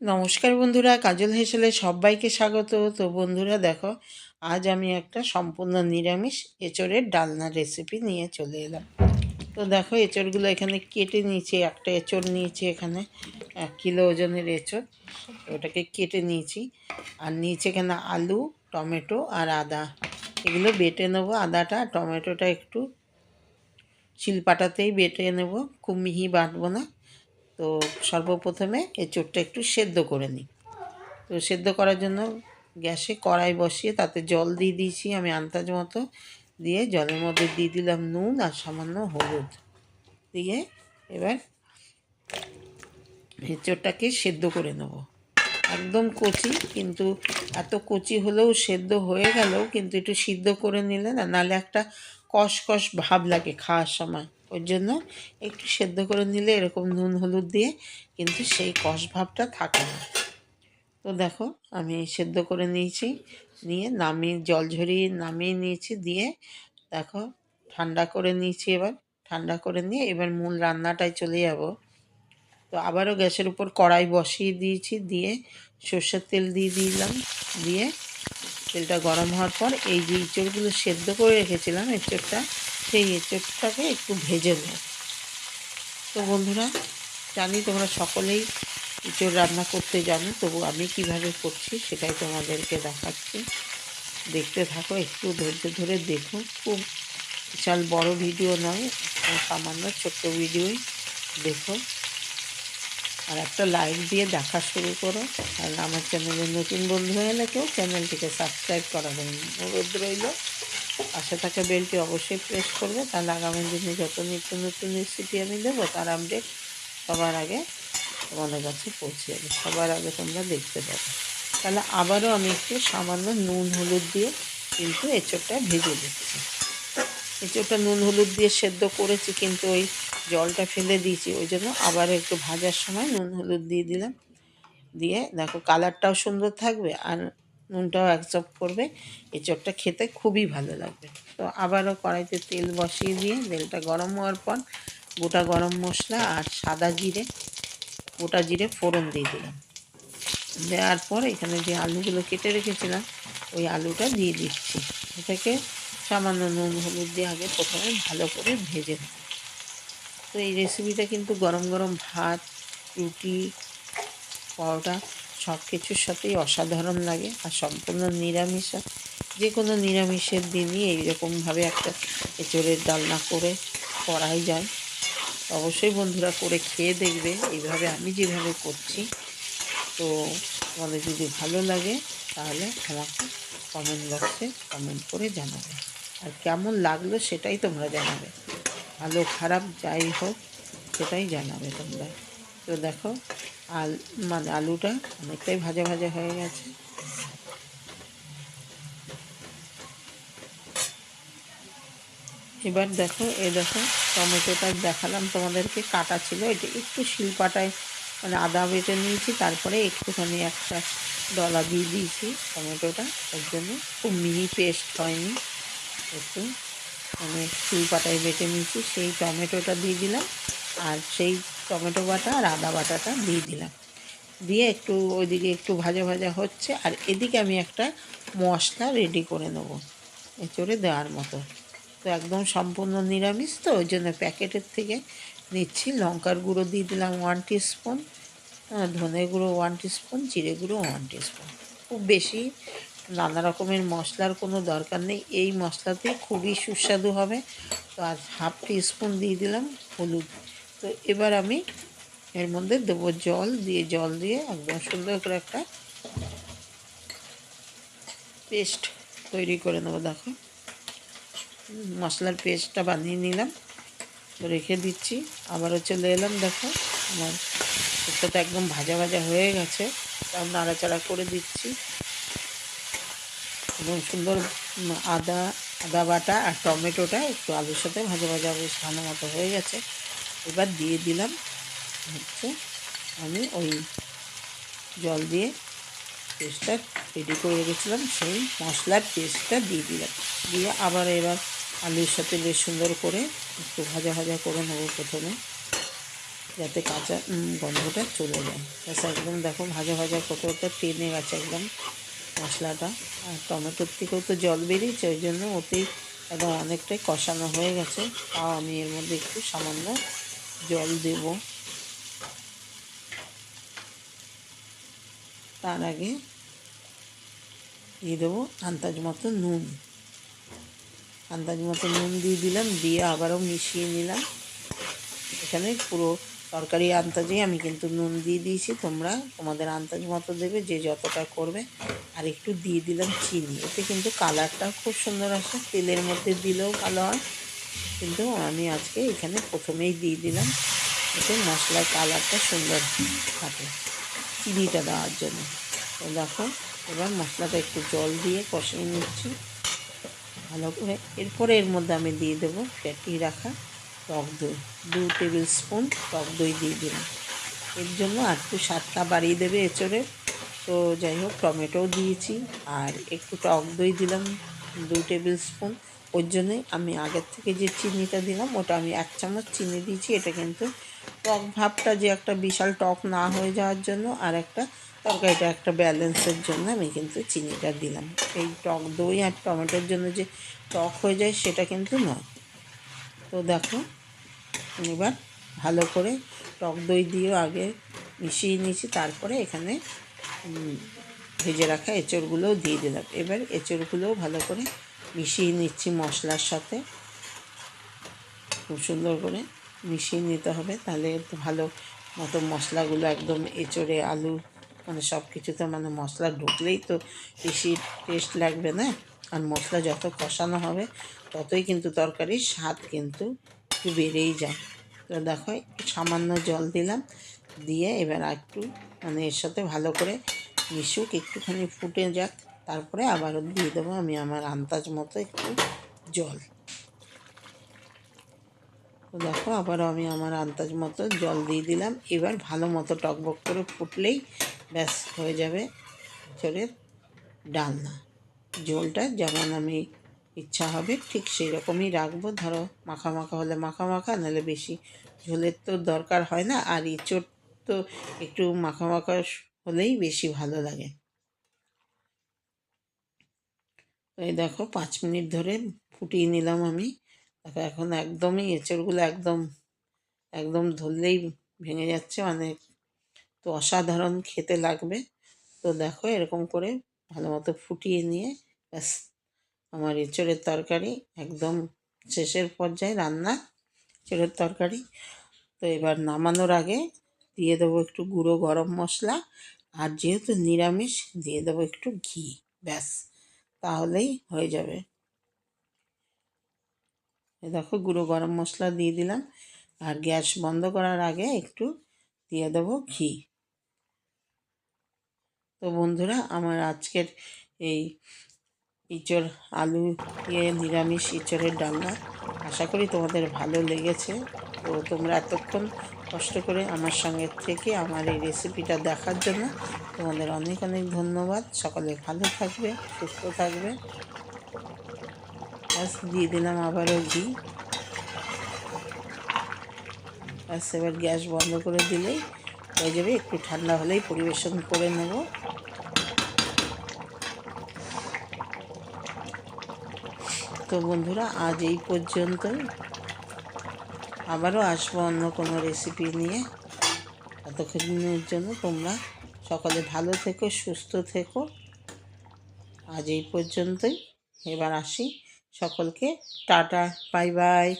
নমস্কার বন্ধুরা, কাজল হেসেলে সবাইকে স্বাগত। তো বন্ধুরা দেখো, আজ আমি একটা সম্পূর্ণ নিরামিষ এঁচড়ের ডালনা রেসিপি নিয়ে চলে এলাম। তো দেখো, এঁচড়গুলো এখানে কেটে নিয়েছি, একটা এঁচড় নিয়েছি এখানে, এক কিলো ওজনের এঁচড়। ওটাকে কেটে নিয়েছি, আর নিয়েছি এখানে আলু, টমেটো আর আদা। এগুলো বেটে নেব আদাটা, টমেটোটা একটু শিলপাটাতেই বেটে নেব, খুব মিহি বাটবো না। তো সর্বপ্রথমে এঁচোড়টা একটু সেদ্ধ করে নিই। তো সেদ্ধ করার জন্য গ্যাসে কড়াই বসিয়ে তাতে জল দিয়ে দিয়েছি আমি আন্দাজ মতো। দিয়ে জলের মধ্যে দিয়ে দিলাম নুন আর সামান্য হলুদ। দিয়ে এবার এঁচোড়টাকে সেদ্ধ করে নেব। একদম কচি, কিন্তু এত কচি হলেও সেদ্ধ হয়ে গেলেও কিন্তু একটু সিদ্ধ করে নিলে না নাহলে একটা কষ কষ ভাব লাগে খাওয়ার সময়। ওর জন্য একটু সেদ্ধ করে নিলে এরকম নুন, হলুদ দিয়ে কিন্তু সেই কষ ভাবটা থাকে না। তো দেখো, আমি সেদ্ধ করে নিয়েছি, নিয়ে নামিয়ে, জল ঝরিয়ে নামিয়ে নিয়েছি, দিয়ে দেখো, ঠান্ডা করে নিয়েছি এবার। ঠান্ডা করে নিয়ে এবার মূল রান্নাটায় চলে যাব। তো আবারও গ্যাসের উপর কড়াই বসিয়ে দিয়েছি, দিয়ে সর্ষের তেল দিয়ে দিলাম, দিয়ে তেলটা গরম হওয়ার পর এই যে ইঁচড়গুলো সেদ্ধ করে রেখেছিলাম এঁচড়টা সেই এঁচড়টাকে একটু ভেজে নেব। তো বন্ধুরা, জানি তোমরা সকলেই ইঁচড় রান্না করতে জানো, তবু আমি কীভাবে করছি সেটাই তোমাদেরকে দেখাচ্ছি। দেখতে থাকো, একটু ধৈর্য ধরে দেখো। খুব বিশাল বড় ভিডিও নয় সামান্য ছোট্ট ভিডিওই দেখো। আর একটা লাইক দিয়ে দেখা শুরু করো আর আমার চ্যানেলে নতুন বন্ধু এলে কেউ চ্যানেলটিকে সাবস্ক্রাইব করা করার অনুরোধ রইল। পাশে থাকা বেলটি অবশ্যই প্রেস করবে। তাহলে আগামী দিনে যত নিত্য নতুন রেসিপি আমি দেবো, তার আপডেট সবার আগে তোমাদের কাছে পৌঁছে যাবে। সবার আগে তোমরা দেখতে পাবে। তাহলে আবারও আমি একটু সামান্য নুন, হলুদ দিয়ে কিন্তু এঁচোড়টা ভেজে দিচ্ছি এঁচোড়টা নুন, হলুদ দিয়ে সেদ্ধ করেছি কিন্তু ওই জলটা ফেলে দিয়েছি, ওই জন্য আবার একটু ভাজার সময় নুন, হলুদ দিয়ে দিলাম। দিয়ে দেখো কালারটাও সুন্দর থাকবে আর নুনটাও অ্যাকসেপ্ট করবে। এঁচড়টা খেতে খুবই ভালো লাগবে। তো আবারও কড়াইতে তেল বসিয়ে দিয়ে তেলটা গরম হওয়ার পর গোটা গরম মশলা আর সাদা জিরে, গোটা জিরে ফোড়ন দিয়ে দিলাম। দেওয়ার পর এখানে যে আলুগুলো কেটে রেখেছিলাম, ওই আলুটা দিয়ে দিচ্ছি। এটাকে সামান্য নুন, হলুদ দিয়ে আগে প্রথমে ভালো করে ভেজে নেব। তো এই রেসিপিটা কিন্তু গরম গরম ভাত, রুটি, পরোটা সব কিছুর সাথেই অসাধারণ লাগে আর সম্পূর্ণ নিরামিষ যে কোনো নিরামিষের দিনই এইরকমভাবে একটা এঁচড়ের ডালনা করে করাই যায়। অবশ্যই বন্ধুরা করে খেয়ে দেখবে, এইভাবে আমি যেভাবে করছি। তো তোমাদের যদি ভালো লাগে তাহলে আমাকে কমেন্ট বক্সে কমেন্ট করে জানাবে। আর কেমন লাগল সেটাই তোমরা জানাবে। ভালো খারাপ যাই হোক সেটাই জানাবে তোমরা। তো দেখো, আল মানে আলুটা অনেকটাই ভাজা ভাজা হয়ে গেছে। এবার দেখো, এ দেখো, টমেটোটা দেখালাম তোমাদেরকে, কাটা ছিল। এটা একটু শিলপাটায় মানে আদা বেটে নিয়েছি, তারপরে একটুখানি একটা ডলা দিয়ে দিয়েছি টমেটোটা। ওর জন্য খুব মিহি পেস্ট হয়নি। একটু মানে শিলপাটায় বেটে নিয়েছি, সেই টমেটোটা দিয়ে দিলাম। আর সেই টমেটো বাটা আর আদা বাটাটা দিয়ে দিলাম। দিয়ে একটু ওইদিকে একটু ভাজা ভাজা হচ্ছে আর এদিকে আমি একটা মশলা রেডি করে নেব এঁচড়ে দেওয়ার মতো। তো একদম সম্পূর্ণ নিরামিষ তো, ওই জন্য প্যাকেটের থেকে নিচ্ছি। লঙ্কার গুঁড়ো দিয়ে দিলাম ওয়ান স্পুন ধনে গুঁড়ো ওয়ান স্পুন জিরে গুঁড়ো ওয়ান স্পুন খুব বেশি নানা রকমের মশলার কোনো দরকার নেই। এই মশলাতে খুবই সুস্বাদু হবে। তো আজ হাফ স্পুন দিয়ে দিলাম হলুদ তো এবার আমি এর মধ্যে দেবো জল, দিয়ে জল দিয়ে একদম সুন্দর করে একটা পেস্ট তৈরি করে নেব, দেখো। মশলার পেস্টটা বানিয়ে নিলাম, রেখে দিচ্ছি। আবারও চলে এলাম, দেখো। আমার তো একদম ভাজা ভাজা হয়ে গেছে, তাও নাড়াচাড়া করে দিচ্ছি। এবং সুন্দর আদা আদা বাটা আর টমেটোটা একটু আলুর সাথে ভাজা ভাজা বেশ ভালো মতো হয়ে গেছে। এবার দিয়ে দিলাম হচ্ছে আমি ওই জল দিয়ে পেস্টটা রেডি করে রেখেছিলাম, সেই মশলার পেস্টটা দিয়ে দিলাম। দিয়ে আবার এবার আলুর সাথে বেশ সুন্দর করে একটু ভাজা ভাজা করে নেব প্রথমে, যাতে কাঁচা গন্ধটা চলে যায়। ব্যাস, একদম দেখো ভাজা ভাজা করতে করতে টেনে গেছে একদম মশলাটা। আর টমেটোর থেকেও তো জল বেরিয়েছে, ওই জন্য ওতেই একদম অনেকটাই কষানো হয়ে গেছে। তাও আমি এর মধ্যে একটু সামান্য জল দেব। তার আগে দিয়ে দেবো আন্দাজ মতো নুন। আন্দাজ মতো নুন দিয়ে দিলাম, দিয়ে আবারও মিশিয়ে নিলাম। এখানে পুরো তরকারি আন্দাজেই আমি কিন্তু নুন দিয়ে দিয়েছি, তোমরা তোমাদের আন্দাজ মতো দেবে যে যতটা করবে। আর একটু দিয়ে দিলাম চিনি, এতে কিন্তু কালারটা খুব সুন্দর আসে, তেলের মধ্যে দিলেও ভালো হয়। কিন্তু আমি আজকে এখানে প্রথমেই দিয়ে দিলাম এতে মশলার কালারটা সুন্দর থাকে, চিনিটা দেওয়ার জন্য। দেখো, এবার মশলাটা একটু জল দিয়ে কষিয়ে নিচ্ছি। ভালো করে। এরপরে এর মধ্যে আমি দিয়ে দেবো ফেটিয়ে রাখা টক দই। দু টেবিল স্পুন টক দই দিয়ে দিলাম। এর জন্য আর একটু স্বাদটা বাড়িয়ে দেবে এচড়ে। তো যাই হোক, টমেটোও দিয়েছি। আর একটু টক দই দিলাম দু টেবিল স্পুন। ওর জন্যই আমি আগের থেকে যে চিনিটা দিলাম, ওটা আমি এক চামচ চিনি দিয়েছি। এটা কিন্তু টক ভাবটা যে একটা বিশাল টক না হয়ে যাওয়ার জন্য আর একটা তরকারিটা একটা ব্যালেন্সের জন্য আমি কিন্তু চিনিটা দিলাম। এই টক দই আর টমেটোর জন্য যে টক হয়ে যায় সেটা কিন্তু নয়। তো দেখো, এবার ভালো করে টক দই দিয়েও আগে মিশিয়ে নিয়েছি, তারপরে এখানে ভেজে রাখা এঁচড়গুলোও দিয়ে দিলাম। এবার এঁচড়গুলোও ভালো করে মিশিয়ে নিচ্ছি মশলার সাথে। খুব সুন্দর করে মিশিয়ে নিতে হবে। তাহলে ভালো মতো মশলাগুলো একদম এঁচড়ে, আলু মানে সব কিছুতে মানে মশলা ঢুকলেই তো বেশি টেস্ট লাগবে না। আর মশলা যত কষানো হবে, ততই কিন্তু তরকারির স্বাদ কিন্তু একটু বেড়েই যায়। তো দেখো সামান্য জল দিলাম। দিয়ে এবার একটু মানে এর সাথে ভালো করে মিশুক, একটুখানি ফুটে যাক। তারপরে আবারও দিয়ে দেবো আমি আমার আন্দাজ মতো একটু জল। দেখো আবারও আমি আমার আন্দাজ মতো জল দিয়ে দিলাম। এবার ভালো মতো টকবক করে ফুটলেই ব্যাস হয়ে যাবে চোরের ডালনা। ঝোলটা যেমন আমি ইচ্ছা হবে ঠিক সেই রকমই রাখব। ধরো মাখা মাখা হলে মাখা মাখা, নাহলে বেশি ঝোলের তো দরকার হয় না। আর ইঁচড় তো একটু মাখা মাখা হলেই বেশি ভালো লাগে তো এই দেখো, পাঁচ মিনিট ধরে ফুটিয়ে নিলাম আমি। দেখো, এখন একদমই এঁচড়গুলো একদম একদম ধরলেই ভেঙে যাচ্ছে মানে তো অসাধারণ খেতে লাগবে। তো দেখো, এরকম করে ভালো মতো ফুটিয়ে নিয়ে ব্যাস, আমার এঁচড়ের তরকারি একদম শেষের পর্যায়ে রান্না, এঁচড়ের তরকারি। তো এবার নামানোর আগে দিয়ে দেবো একটু গুঁড়ো গরম মশলা, আর যেহেতু নিরামিষ, দিয়ে দেবো একটু ঘি, ব্যাস। তাহলেই হয়ে যাবে। দেখো গুঁড়ো গরম মশলা দিয়ে দিলাম। আর গ্যাস বন্ধ করার আগে একটু দিয়ে দেবো ঘি। তো বন্ধুরা, আমার আজকের এই ইঁচড় আলু দিয়ে নিরামিষ ইঁচড়ের ডালনা, আশা করি তোমাদের ভালো লেগেছে। তো তোমরা এতক্ষণ কষ্ট করে আমার সঙ্গে থেকে আমার এই রেসিপিটা দেখার জন্য তোমাদের অনেক অনেক ধন্যবাদ। সকলে ভালো থাকবে, সুস্থ থাকবে। ব্যাস, দিয়ে দিলাম আবারও ঘি। ব্যাস, এবার গ্যাস বন্ধ করে দিলেই হয়ে যাবে। একটু ঠান্ডা হলেই পরিবেশন করে নেব। তো বন্ধুরা, আজ এই পর্যন্তই। আবারও আসব অন্য কোনো রেসিপি নিয়ে। ততক্ষণের জন্য তোমরা সকলে ভালো থেকো, সুস্থ থেকো। আজ এই পর্যন্তই। এবার আসি সকলকে। Tata, bye bye.